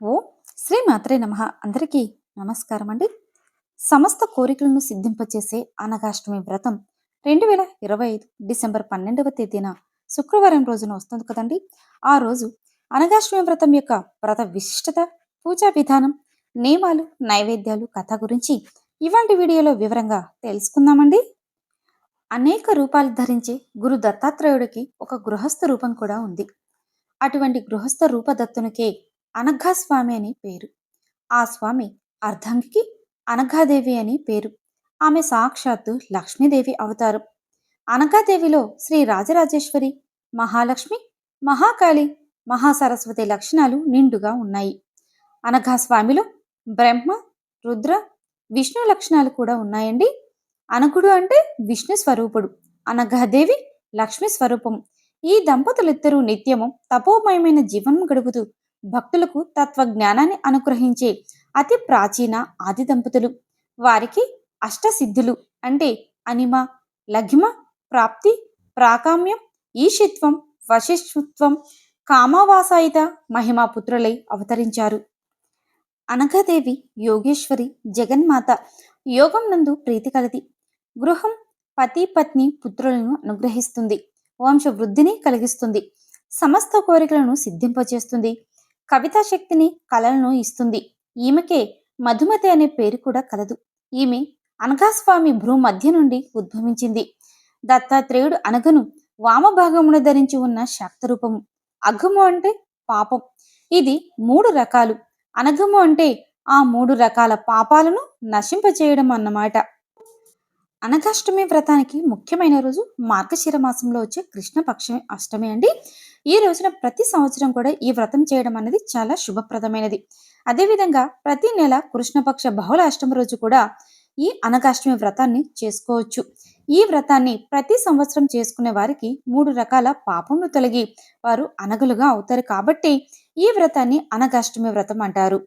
ఓ శ్రీ మాత్రే నమ. అందరికీ నమస్కారం అండి సమస్త కోరికలను సిద్ధింపచేసే అనగాష్టమి వ్రతం రెండు వేల ఇరవై ఐదు డిసెంబర్ పన్నెండవ తేదీన శుక్రవారం రోజున వస్తుంది కదండి. ఆ రోజు అనగాష్టమి వ్రతం యొక్క వ్రత విశిష్టత పూజా విధానం నియమాలు నైవేద్యాలు కథ గురించి ఇవాంటి వీడియోలో వివరంగా తెలుసుకుందామండి. అనేక రూపాలు ధరించే గురు దత్తాత్రేయుడికి ఒక గృహస్థ రూపం కూడా ఉంది. అటువంటి గృహస్థ రూపదత్తునికే అనఘాస్వామి అని పేరు. ఆ స్వామి అర్ధంగికి అనఘాదేవి అని పేరు. ఆమె సాక్షాత్తు లక్ష్మీదేవి అవతారం. అనఘాదేవిలో శ్రీ రాజరాజేశ్వరి మహాలక్ష్మి మహాకాళి మహాసరస్వతి లక్షణాలు నిండుగా ఉన్నాయి. అనఘాస్వామిలో బ్రహ్మ రుద్ర విష్ణు లక్షణాలు కూడా ఉన్నాయండి. అనకుడు అంటే విష్ణు స్వరూపుడు అనఘాదేవి లక్ష్మి స్వరూపం. ఈ దంపతులిద్దరూ నిత్యము తపోమయమైన జీవనం గడుపుతూ భక్తులకు తత్వజ్ఞానాన్ని అనుగ్రహించే అతి ప్రాచీన ఆది దంపతులు. వారికి అష్టసిద్ధులు అంటే అనిమ లఘిమ ప్రాప్తి ప్రాకామ్యం ఈశిత్వం వశిష్ఠత్వం కామవాసాయిత మహిమా పుత్రులై అవతరించారు. అనఘదేవి యోగేశ్వరి జగన్మాత యోగం నందు ప్రీతి కలది. గృహం పతి పత్ని పుత్రులను అనుగ్రహిస్తుంది. వంశ వృద్ధిని కలిగిస్తుంది. సమస్త కోరికలను సిద్ధింపచేస్తుంది. కవితా శక్తిని కళలను ఇస్తుంది. ఈమెకే మధుమతి అనే పేరు కూడా కలదు. ఈమె అనఘాస్వామి భ్రూ మధ్య నుండి ఉద్భవించింది. దత్తాత్రేయుడు అనగను వామభాగమున ధరించి ఉన్న శాక్తరూపము అఘము అంటే పాపం. ఇది మూడు రకాలు. అనఘము అంటే ఆ మూడు రకాల పాపాలను నశింపచేయడం అన్నమాట. అనగాష్టమి వ్రతానికి ముఖ్యమైన రోజు మార్గశిర మాసంలో వచ్చే కృష్ణపక్ష అష్టమి అండి. ఈ రోజున ప్రతి సంవత్సరం కూడా ఈ వ్రతం చేయడం అనేది చాలా శుభప్రదమైనది. అదేవిధంగా ప్రతి నెల కృష్ణపక్ష బహుళ అష్టమి రోజు కూడా ఈ అనగాష్టమి వ్రతాన్ని చేసుకోవచ్చు. ఈ వ్రతాన్ని ప్రతి సంవత్సరం చేసుకునే వారికి మూడు రకాల పాపములు తొలగి వారు అనగలుగా అవుతారు కాబట్టి ఈ వ్రతాన్ని అనగాష్టమి వ్రతం అంటారు.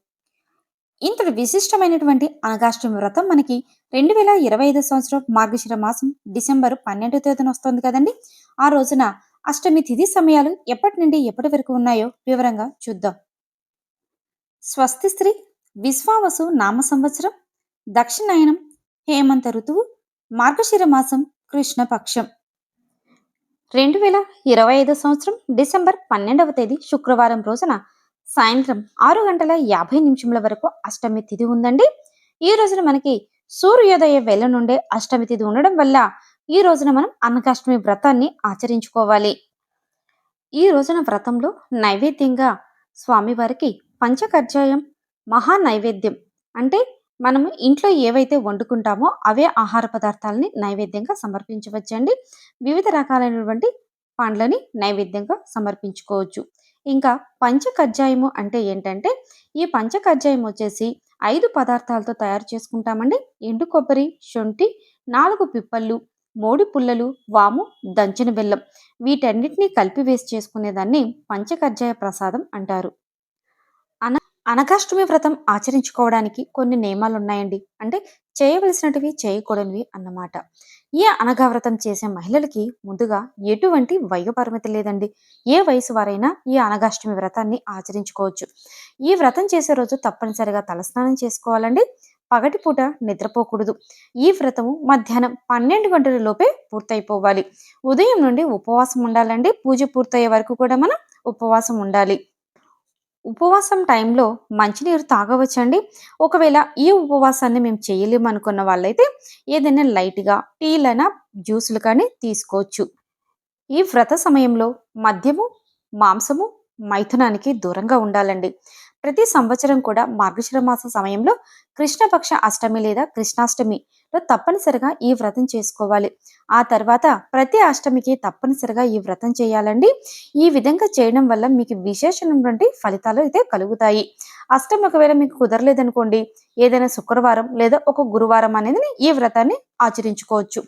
ఇంతటి విశిష్టమైనటువంటి అనగాష్టమి వ్రతం మనకి రెండు వేల ఇరవై ఐదు సంవత్సరం మార్గశిర మాసం డిసెంబర్ పన్నెండో తేదీన వస్తుంది కదండి. ఆ రోజున అష్టమి తిథి సమయాలు ఎప్పటి నుండి ఎప్పటి వరకు ఉన్నాయో వివరంగా చూద్దాం. స్వస్తి స్త్రీ విశ్వావసు నామ సంవత్సరం దక్షిణాయనం హేమంత ఋతువు మార్గశిర మాసం కృష్ణపక్షం. రెండు వేల ఇరవై ఐదు సంవత్సరం డిసెంబర్ పన్నెండవ తేదీ శుక్రవారం రోజున సాయంత్రం ఆరు గంటల యాభై నిమిషముల వరకు అష్టమి తిథి ఉందండి. ఈ రోజున మనకి సూర్యోదయ వేళ నుండే అష్టమి తిథి ఉండడం వల్ల ఈ రోజున మనం అన్నకాష్టమి వ్రతాన్ని ఆచరించుకోవాలి. ఈ రోజున వ్రతంలో నైవేద్యంగా స్వామివారికి పంచకర్జాయం మహా నైవేద్యం అంటే మనము ఇంట్లో ఏవైతే వండుకుంటామో అవే ఆహార పదార్థాలని నైవేద్యంగా సమర్పించవచ్చండి. వివిధ రకాలైనటువంటి పండ్లని నైవేద్యంగా సమర్పించుకోవచ్చు. ఇంకా పంచకజ్జాయము అంటే ఏంటంటే ఈ పంచకజ్జాయం వచ్చేసి ఐదు పదార్థాలతో తయారు చేసుకుంటామండి. ఎండు కొబ్బరి శొంఠి నాలుగు పిప్పళ్ళు మోడి పుల్లలు వాము దంచిన బెల్లం వీటన్నిటినీ కలిపి వేసి చేసుకునేదాన్ని పంచకజ్జాయ ప్రసాదం అంటారు. అన అనగాష్టమి వ్రతం ఆచరించుకోవడానికి కొన్ని నియమాలు ఉన్నాయండి అంటే చేయవలసినటివి చేయకూడనివి అన్నమాట. ఈ అనగా వ్రతం చేసే మహిళలకి ముందుగా ఎటువంటి వయోపరిమితి లేదండి. ఏ వయసు వారైనా ఈ అనగాష్టమి వ్రతాన్ని ఆచరించుకోవచ్చు. ఈ వ్రతం చేసే రోజు తప్పనిసరిగా తలస్నానం చేసుకోవాలండి. పగటిపూట నిద్రపోకూడదు. ఈ వ్రతము మధ్యాహ్నం పన్నెండు గంటల లోపే పూర్తయిపోవాలి. ఉదయం నుండి ఉపవాసం ఉండాలండి. పూజ పూర్తయ్యే వరకు కూడా మనం ఉపవాసం ఉండాలి. ఉపవాసం టైంలో మంచినీరు తాగవచ్చండి. ఒకవేళ ఈ ఉపవాసాన్ని మేము చేయలేము అనుకున్న వాళ్ళైతే ఏదైనా లైట్గా టీలైనా జ్యూసులు కానీ తీసుకోవచ్చు. ఈ వ్రత సమయంలో మద్యము మాంసము మైథునానికి దూరంగా ఉండాలండి. ప్రతి సంవత్సరం కూడా మార్గశిర మాస సమయంలో కృష్ణపక్ష అష్టమి లేదా కృష్ణాష్టమి తప్పనిసరిగా ఈ వ్రతం చేసుకోవాలి. ఆ తర్వాత ప్రతి అష్టమికి తప్పనిసరిగా ఈ వ్రతం చేయాలండి. ఈ విధంగా చేయడం వల్ల మీకు విశేషమైనటువంటి ఫలితాలు అయితే కలుగుతాయి. అష్టమి ఒకవేళ మీకు కుదరలేదనుకోండి ఏదైనా శుక్రవారం లేదా ఒక గురువారం అనేది ఈ వ్రతాన్ని ఆచరించుకోవచ్చు.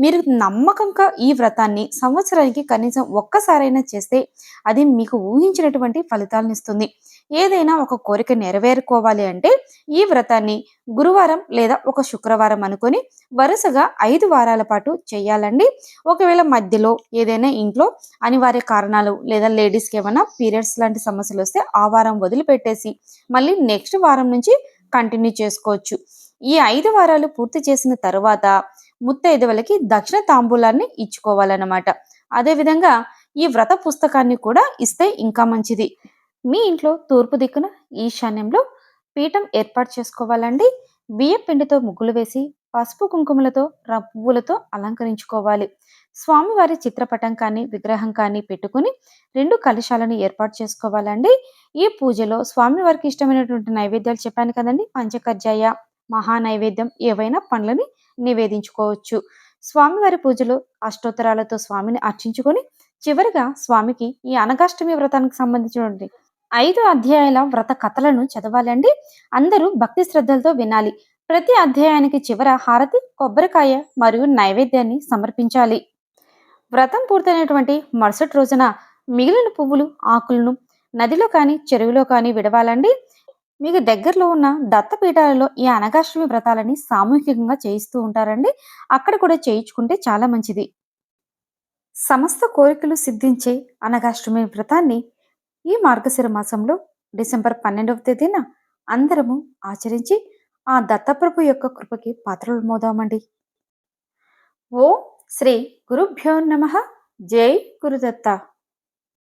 మీరు నమ్మకంగా ఈ వ్రతాన్ని సంవత్సరానికి కనీసం ఒక్కసారైనా చేస్తే అది మీకు ఊహించినటువంటి ఫలితాలను ఇస్తుంది. ఏదైనా ఒక కోరిక నెరవేరుకోవాలి అంటే ఈ వ్రతాన్ని గురువారం లేదా ఒక శుక్రవారం అనుకొని వరుసగా ఐదు వారాల పాటు చేయాలండి. ఒకవేళ మధ్యలో ఏదైనా ఇంట్లో అనివార్య కారణాలు లేదా లేడీస్కి ఏమైనా పీరియడ్స్ లాంటి సమస్యలు వస్తే ఆ వారం వదిలిపెట్టేసి మళ్ళీ నెక్స్ట్ వారం నుంచి కంటిన్యూ చేసుకోవచ్చు. ఈ ఐదు వారాలు పూర్తి చేసిన తర్వాత ముత్తైదువులకి దక్షిణ తాంబూలాన్ని ఇచ్చుకోవాలన్నమాట. అదేవిధంగా ఈ వ్రత పుస్తకాన్ని కూడా ఇస్తే ఇంకా మంచిది. మీ ఇంట్లో తూర్పు దిక్కున ఈశాన్యంలో పీఠం ఏర్పాటు చేసుకోవాలండి. బియ్య పిండితో ముగ్గులు వేసి పసుపు కుంకుమలతో ర- పువ్వులతో అలంకరించుకోవాలి. స్వామివారి చిత్రపటం కానీ విగ్రహం కానీ పెట్టుకుని రెండు కలశాలను ఏర్పాటు చేసుకోవాలండి. ఈ పూజలో స్వామివారికి ఇష్టమైనటువంటి నైవేద్యాలు చెప్పాను కదండి. పంచకర్జాయ మహా నైవేద్యం ఏవైనా పండ్లని నివేదించుకోవచ్చు. స్వామివారి పూజలో అష్టోత్తరాలతో స్వామిని అర్చించుకొని చివరిగా స్వామికి ఈ అనగాష్టమి వ్రతానికి సంబంధించినటువంటి ఐదు అధ్యాయాల వ్రత కథలను చదవాలండి. అందరూ భక్తి శ్రద్ధలతో వినాలి. ప్రతి అధ్యాయానికి చివర హారతి కొబ్బరికాయ మరియు నైవేద్యాన్ని సమర్పించాలి. వ్రతం పూర్తయినటువంటి మరుసటి రోజున మిగిలిన పువ్వులు ఆకులను నదిలో కానీ చెరువులో కానీ విడవాలండి. మీకు దగ్గరలో ఉన్న దత్తపీఠాలలో ఈ అనగాష్టమి వ్రతాలని సామూహికంగా చేయిస్తూ ఉంటారండి. అక్కడ కూడా చేయించుకుంటే చాలా మంచిది. సమస్త కోరికలు సిద్ధించే అనగాష్టమి వ్రతాన్ని ఈ మార్గశిర మాసంలో డిసెంబర్ పన్నెండవ తేదీన అందరము ఆచరించి ఆ దత్తప్రభు యొక్క కృపకి పాత్రలు మోదామండి ఓ శ్రీ గురుభ్యో నమ జై గురుదత్త